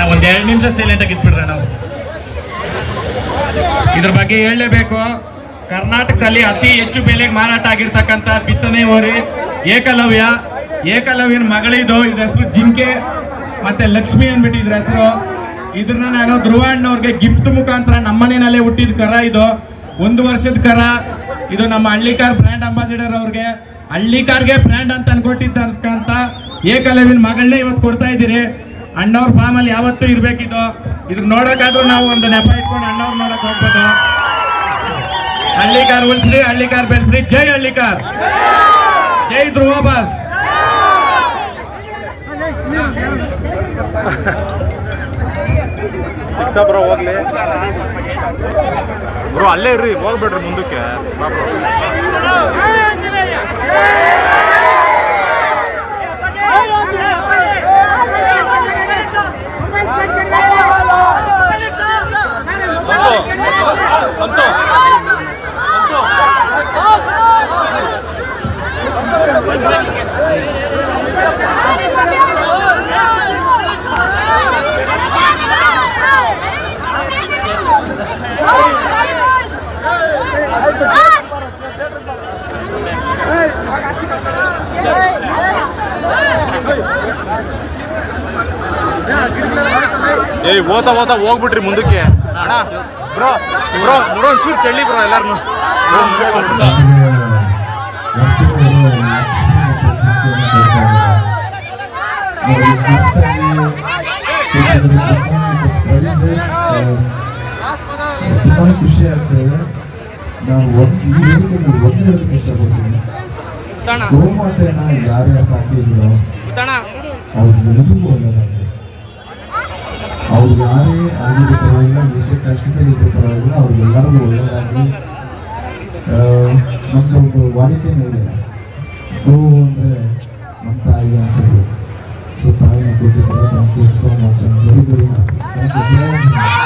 ನಾವು ಒಂದ್ ಎರಡು ನಿಮಿಷ ಸೈಲೆಂಟ್ ಆಗಿ ಇದ್ಬಿಡ್ರೆ ನಾವು. ಇದ್ರ ಬಗ್ಗೆ ಹೇಳಲೇಬೇಕು. ಕರ್ನಾಟಕದಲ್ಲಿ ಅತಿ ಹೆಚ್ಚು ಬೆಲೆಗೆ ಮಾರಾಟ ಆಗಿರ್ತಕ್ಕಂಥ ಬಿತ್ತನೆ ಹೋರಿ, ಏಕಲವ್ಯ, ಏಕಲವ್ಯನ ಮಗಳಿದು ಇದ್ರ ಹೆಸರು ಜಿಂಕೆ ಮತ್ತೆ ಲಕ್ಷ್ಮಿ ಅಂದ್ಬಿಟ್ಟು ಇದ್ರ ಹೆಸರು. ಇದನ್ನ ನಾನು ಧ್ರುವ ಅಣ್ಣವ್ರಿಗೆ ಗಿಫ್ಟ್ ಮುಖಾಂತರ ನಮ್ಮನೆಯಲ್ಲೇ ಹುಟ್ಟಿದ ಕರ ಇದು. ಒಂದು ವರ್ಷದ ಕರ. ಇದು ನಮ್ಮ ಹಳ್ಳಿಕಾರ್ ಬ್ರ್ಯಾಂಡ್ ಅಂಬಾಸಿಡರ್ ಅವ್ರಿಗೆ. ಹಳ್ಳಿಕಾರ್ಗೆ ಬ್ರ್ಯಾಂಡ್ ಅಂತ ಅನ್ಕೊಟ್ಟಿದ್ದಕ್ಕಂತ ಏಕಲವ್ಯನ ಮಗಳನ್ನೇ ಇವತ್ತು ಕೊಡ್ತಾ ಇದ್ದೀರಿ. ಅಣ್ಣವ್ರ ಫಾರ್ಮಲ್ಲಿ ಯಾವತ್ತೂ ಇರ್ಬೇಕಿದ್ದು ಇದ್ರ ನೋಡೋಕ್ಕಾದ್ರೂ ನಾವು ಒಂದು ನೆಪ ಇಟ್ಕೊಂಡು ಅಣ್ಣವ್ರು ನೋಡಕ್ ಹೋಗ್ಬೋದು ಹಳ್ಳಿಕಾರ್ ಉಳಿಸ್ರಿ, ಹಳ್ಳಿಕಾರ್ ಬೆಳೆಸ್ರಿ. ಜೈ ಹಳ್ಳಿಕಾರ್. ಜೈ ಧ್ರುವ ಬಾಸ್. ಹೋಗ್ಲಿ. ಬ್ರೋ, ಅಲ್ಲೇ ಇರ್ರಿ, ಹೋಗ್ಬೇಡ್ರಿ ಮುಂದಕ್ಕೆ. ಏಯ್ ಓತಾ ಓತಾ ಹೋಗ್ಬಿಟ್ರಿ ಮುಂದಕ್ಕೆ. ಅಣ್ಣ. ಬ್ರೋ ಬ್ರೋ ಬ್ರೋ ಒಂಚೂರು ತೆಳ್ಳಿ ಬ್ರೋ ಎಲ್ಲಾರು ತುಂಬಾ ಖುಷಿ ಆಗ್ತದೆ ನಾನು ಒಂದು ಒಂದೇ ಹೇಳಕ್ಕೆ ಇಷ್ಟಪಡ್ತೀನಿ ಗೋಮಾತೆನ ಯಾರ್ಯಾರು ಸಾಕಿದ್ರು? ಅವ್ರು ನೆನಪಿಗೂ ಅವ್ರು ಇದ್ರೂ ಪರವಾಗಿಲ್ಲ ಅವ್ರಿಗೆಲ್ಲರಿಗೂ ಒಳ್ಳೆಯದಾಗಲಿ. ನಮ್ಮದು ಒಂದು ವಾಡಿಕೆನೇ ಇದೆ ಗೋ ಅಂದರೆ ನಮ್ಮ ತಾಯಿ ಅಂತ ಹೇಳಿ. ಸೊ ತಾಯಿನ ಕೊಟ್ಟಿದ್ದಾರೆ thank you so much thank you